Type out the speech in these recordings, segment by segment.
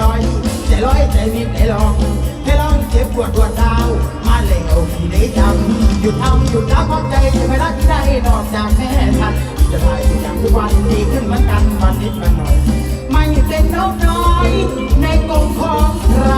น้อยใจร้อยใจวิบใจลองให้ลองเจ็บปวดปวดดาว มาแล้วที่ได้ทำหยุดทำหยุดรักความใจจะไม่รักได้นอกจากแม่ทันจะได้อย่างทุกวันดีขึ้นเหมือนกันวันนิดวันหน่อยไม่เป็นนกน้อยในกรงของใคร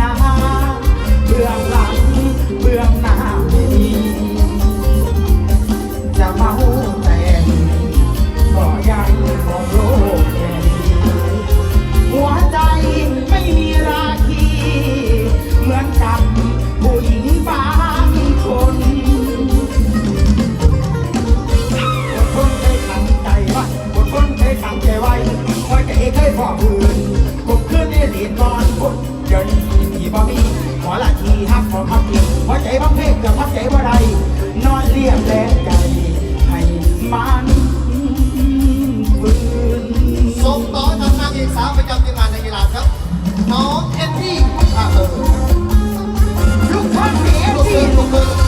นาเบื้องหลังเบื้องหน้าไม่มีจะมาแต่งก็ยัของโลกแค่นี้หัวใจไม่มีราคี เหมือนกับผู้หญิงบางคนอดทนเคยขังใจไว้อดทนเคยขังใจไว้คอยแต่เคยพ่อมือ น้องเอ็บีอะเออลูกท่าเอ็ดดี้